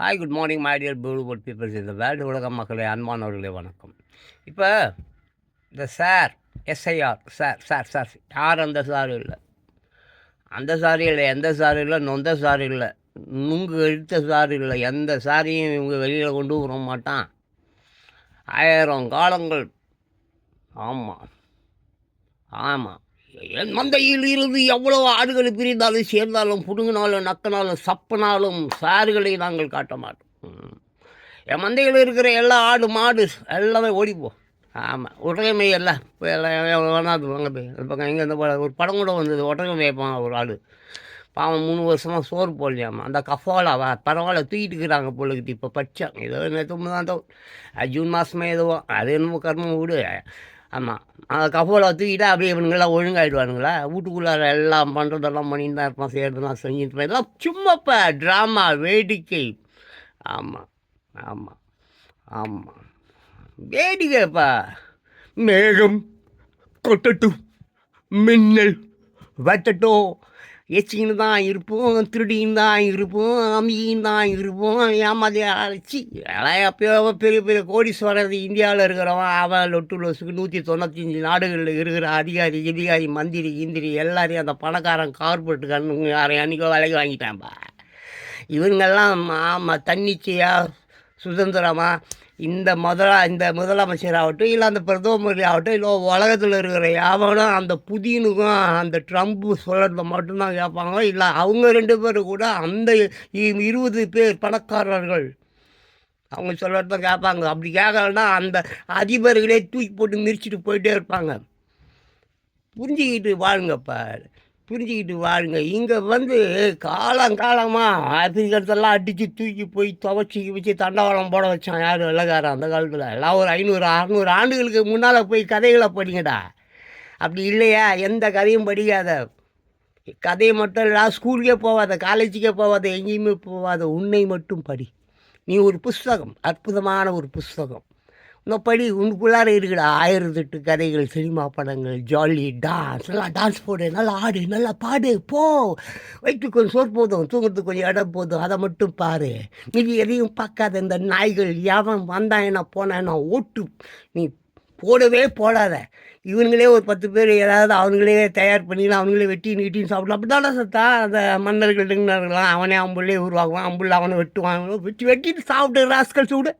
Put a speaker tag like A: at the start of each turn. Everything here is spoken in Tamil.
A: Hi good morning my dear beautiful peoples இந்த வேர்ல்டு உலக மக்களே அன்பானவர்களே வணக்கம். இப்போ இந்த sir SIR sir sir sir யார் அந்த சார் இல்லை? அந்த சாரி இல்லை எந்த சாரி இல்லை நொந்த சாரி இல்லை நுங்கு எடுத்த சாரி இல்லை எந்த சாரியும் இவங்க வெளியில் கொண்டு வர மாட்டான். ஆயிரம் காலங்கள். ஆமாம் ஆமாம் என் மந்தையில் இருந்து எவ்வளோ ஆடுகள் பிரிந்தாலும் சேர்ந்தாலும் புடுங்கினாலும் நக்கினாலும் சப்பினாலும் சாறுகளை நாங்கள் காட்ட மாட்டோம். என் மந்தையில் இருக்கிற எல்லா ஆடு மாடு எல்லாமே ஓடிப்போம் ஆமாம் ஒட்டகமே எல்லாம் இப்போ எல்லாம் வேணாது வாங்க போய் இந்த பக்கம் எங்கே இந்த ஒரு படம் கூட வந்தது ஒட்டகமே மேய்ப்பான் ஒரு ஆடு பாவம் மூணு வருஷமாக சோறு போடலையாமா. அந்த கஃபாலாவா பரவாயில்ல தூக்கிட்டு இருக்கிறாங்க இப்போ பச்சை. ஏதோ நேற்று தான் தோ ஜூன் மாதமே ஏதோ அது என்னமோ கர்மம் விடு. ஆமாம் அந்த கஃபோலை தூக்கிட்டு அப்படியே இவனுங்களாம் ஒழுங்காயிடுவானுங்களா? வீட்டுக்குள்ளார எல்லாம் பண்ணுறதெல்லாம் பண்ணிட்டு தான் இருப்பான் செய்கிறதெல்லாம் செஞ்சுட்டு இருப்பான். இதெல்லாம் சும்மாப்பா ட்ராமா வேடிக்கை. ஆமாம் ஆமாம் ஆமாம் வேடிக்கைப்பா மேகம் கொட்டட்டும் மின்னல் வெட்டட்டும். எச்சின்னு தான் இருப்போம் திருடின்னு தான் இருப்போம் அம்பின்னு தான் இருப்போம் ஏமாதி அழைச்சி வேலை எப்பயோ பெரிய பெரிய கோடீஸ்வரர் இந்தியாவில் இருக்கிறவன் அவன் லொட்டு லொசுக்கு நூற்றி தொண்ணூத்தஞ்சு நாடுகளில் இருக்கிற அதிகாரி அதிகாரி மந்திரி இந்திரி எல்லாரையும் அந்த பணக்காரன் கார்பரேட் கண்ணுங்க யாரையும் அன்றைக்கோ விலைக்கு வாங்கிட்டான்ப்பா இவங்கெல்லாம் ஆமாம் தன்னிச்சையாக சுதந்திரமாக இந்த முதலா இந்த முதலமைச்சர் ஆகட்டும் இல்லை அந்த பிரதமர் ஆகட்டும் இல்லை உலகத்தில் இருக்கிற யாவனும் அந்த புதினுக்கும் அந்த ட்ரம்ப் சொல்கிறத மட்டும்தான் கேட்பாங்க இல்லை அவங்க ரெண்டு பேரும் கூட அந்த இருபது பேர் பணக்காரர்கள் அவங்க சொல்கிறது தான் கேட்பாங்க. அப்படி கேட்கலன்னா அந்த அதிபர்களே தூக்கி போட்டு மிரிச்சிட்டு போயிட்டே இருப்பாங்க. புரிஞ்சுக்கிட்டு வாழுங்கப்பா புரிஞ்சுக்கிட்டு வாழுங்க இங்கே வந்து காலங்காலமாக ஆப்பிரிக்கத்தெல்லாம் அடித்து தூக்கி போய் துவச்சி வச்சு தண்டவாளம் போட வச்சான் யார்? வெள்ளக்காரன் அந்த காலத்தில். எல்லாம் ஒரு ஐநூறு அறநூறு ஆண்டுகளுக்கு முன்னால் போய் கதைகளை படிங்கடா. அப்படி இல்லையா? எந்த கதையும் படிக்காத. கதையை மட்டும் இல்லை ஸ்கூலுக்கே போகாத காலேஜுக்கே போகாத எங்கேயுமே போகாத உன்னை மட்டும் படி. நீ ஒரு புஸ்தகம் அற்புதமான ஒரு புஸ்தகம். இந்த படி உனக்குள்ளார இருக்குடா. ஆயிரத்தெட்டு கதைகள் சினிமா படங்கள் ஜாலி டான்ஸ் நல்லா டான்ஸ் போடு நல்லா ஆடு நல்லா பாடு போ. வயிற்று கொஞ்சம் சோறு போதும் தூங்குறதுக்கு கொஞ்சம் இடம் போதும் அதை மட்டும் பாரு. நீ எதையும் பார்க்காத இந்த நாய்கள் எவன் வந்தான் என்ன போனான் ஓட்டு. நீ போடவே போடாத. இவனுங்களே ஒரு பத்து பேர் ஏதாவது அவனுங்களே தயார் பண்ணி அவனுங்களே வெட்டி நீட்டின்னு சாப்பிடலாம் அப்படி தானே சத்தா? அந்த மன்னர்கள் டின்னர்கள்லாம் அவனே அம்புள்ளே உருவாக்குவான் அம்புள்ள அவனை வெட்டுவான். வெட்டி வெட்டிட்டு சாப்பிட்டு ராஸ்கல் சூடு.